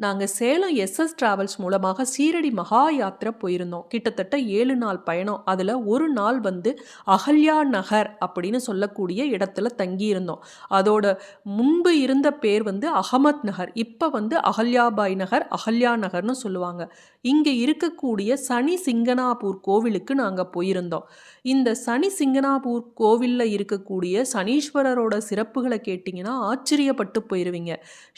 நாங்கள் Salem SS travels மூலமாக சீரடி மகா யாத்திரை போயிருந்தோம். கிட்டத்தட்ட ஏழு நாள் பயணம். அதில் ஒரு நாள் வந்து அகல்யா நகர் அப்படின்னு சொல்லக்கூடிய இடத்துல தங்கியிருந்தோம். அதோட முன்பு இருந்த பேர் வந்து அகமத் நகர். இப்போ வந்து அகல்யாபாய் நகர் அகல்யா நகர்னு சொல்லுவாங்க. இங்கே இருக்கக்கூடிய சனி சிங்கனாபூர் கோவிலுக்கு நாங்கள் போயிருந்தோம். இந்த சனி சிங்கனாபூர் கோவிலில் இருக்கக்கூடிய சனீஸ்வரரோட சிறப்புகளை கேட்டிங்கன்னா ஆச்சரியப்பட்டு போயிடுவீங்க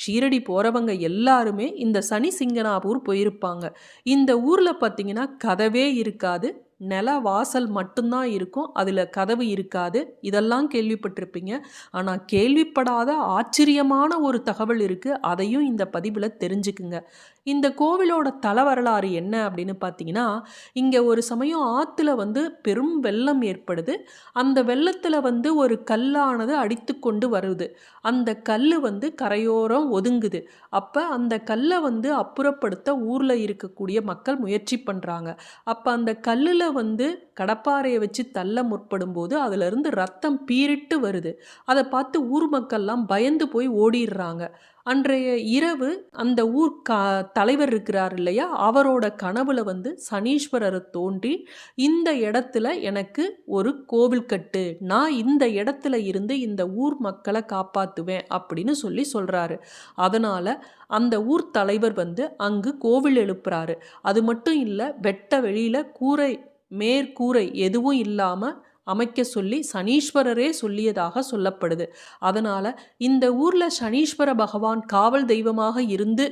ஷீரடி போகிறவங்க எல்லாருமே இந்த சனி சிங்கனாபூர் போயிருப்பாங்க. இந்த ஊரில் பார்த்தீங்கன்னா கதவே இருக்காது. நில வாசல் மட்டும்தான் இருக்கும் அதில் கதவு இருக்காது. இதெல்லாம் கேள்விப்பட்டிருப்பீங்க. ஆனால் கேள்விப்படாத ஆச்சரியமான ஒரு தகவல் இருக்குது அதையும் இந்த பதிவில் தெரிஞ்சுக்குங்க. இந்த கோவிலோட தல வரலாறு என்ன அப்படின்னு பார்த்தீங்கன்னா இங்கே ஒரு சமயம் ஆற்றுல வந்து பெரும் வெள்ளம் ஏற்படுது. அந்த வெள்ளத்தில் வந்து ஒரு கல்லானது அடித்து கொண்டு வருது. அந்த கல் வந்து கரையோரம் ஒதுங்குது. அப்போ அந்த கல்லை வந்து அப்புறப்படுத்த ஊரில் இருக்கக்கூடிய மக்கள் முயற்சி பண்ணுறாங்க அப்போ அந்த கல்லில் வந்து கடப்பாறையை வச்சு தள்ள முற்படும் போது அதிலிருந்து ரத்தம் பீரிட்டு வருது. அதை பார்த்து ஊர் மக்கள்லாம் பயந்து போய் ஓடிடுறாங்க. அன்றைய இரவு அந்த ஊர் கா தலைவர் இருக்கிறார் இல்லையா? அவரோட கனவுல வந்து சனீஸ்வரரை தோன்றி இந்த இடத்துல எனக்கு ஒரு கோவில் கட்டு. நான் இந்த இடத்துல இருந்து இந்த ஊர் மக்களை காப்பாற்றுவேன் அப்படின்னு சொல்லி சொல்கிறாரு அதனால் அந்த ஊர் தலைவர் வந்து அங்கு கோவில் எழுப்புறாரு. அது மட்டும் இல்லை வெட்ட வெளியில் கூரை மேற்கூரை எதுவும் இல்லாமல் அமைக்க சொல்லி சனீஸ்வரரே சொல்லியதாக சொல்லப்படுது. அதனால் இந்த ஊரில் சனீஸ்வர பகவான் காவல் தெய்வமாக இருந்து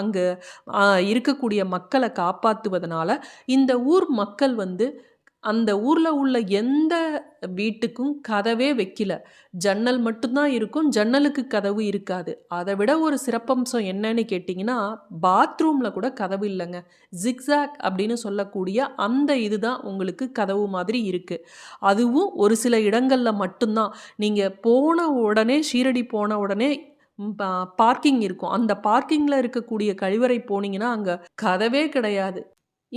அங்கே இருக்கக்கூடிய மக்களை காப்பாற்றுவதனால இந்த ஊர் மக்கள் வந்து அந்த ஊரில் உள்ள எந்த வீட்டுக்கும் கதவே வைக்கல. ஜன்னல் மட்டும்தான் இருக்கும். ஜன்னலுக்கு கதவு இருக்காது. அதை விட ஒரு சிறப்பம்சம் என்னன்னு கேட்டிங்கன்னா பாத்ரூமில் கூட கதவு இல்லைங்க. ஜிக்ஸாக் அப்படின்னு சொல்லக்கூடிய அந்த இதுதான் உங்களுக்கு கதவு மாதிரி இருக்குது அதுவும் ஒரு சில இடங்களில் மட்டும்தான். நீங்கள் போன உடனே ஷீரடி போன உடனே பார்க்கிங் இருக்கும். அந்த பார்க்கிங்கில் இருக்கக்கூடிய கழிவறை போனீங்கன்னா அங்கே கதவே கிடையாது.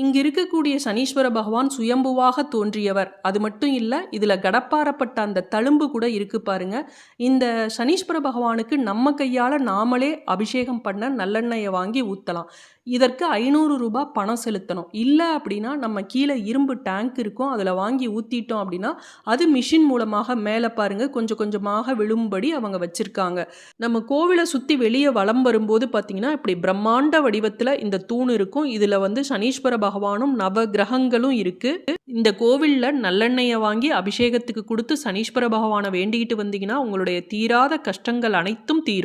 இங்கு இருக்கக்கூடிய சனீஸ்வர பகவான் சுயம்புவாக தோன்றியவர். அது மட்டும் இல்லை இதில் கடப்பாரப்பட்ட அந்த தழும்பு கூட இருக்கு பாருங்க. இந்த சனீஸ்வர பகவானுக்கு நம்ம கையால் நாமளே அபிஷேகம் பண்ண நல்லெண்ணெயை வாங்கி ஊற்றலாம் இதற்கு ஐநூறு ரூபாய் பணம் செலுத்தணும். இல்லை அப்படின்னா நம்ம கீழே இரும்பு டேங்க் இருக்கும் அதில் வாங்கி ஊற்றிட்டோம் அப்படின்னா அது மிஷின் மூலமாக மேலே பாருங்கள் கொஞ்சம் கொஞ்சமாக விழும்படி அவங்க வச்சுருக்காங்க. நம்ம கோவிலை சுற்றி வெளியே வளம் வரும்போது பார்த்திங்கன்னா இப்படி பிரம்மாண்ட வடிவத்தில் இந்த தூண் இருக்கும். இதில் வந்து சனீஸ்வர பகவானும் நவ கிரகங்களும் இருக்குது இந்த கோவிலில் நல்லெண்ணெயை வாங்கி அபிஷேகத்துக்கு கொடுத்து சனீஸ்வர பகவானை வேண்டிக்கிட்டு வந்தீங்கன்னா உங்களுடைய தீராத கஷ்டங்கள் அனைத்தும் தீரும்.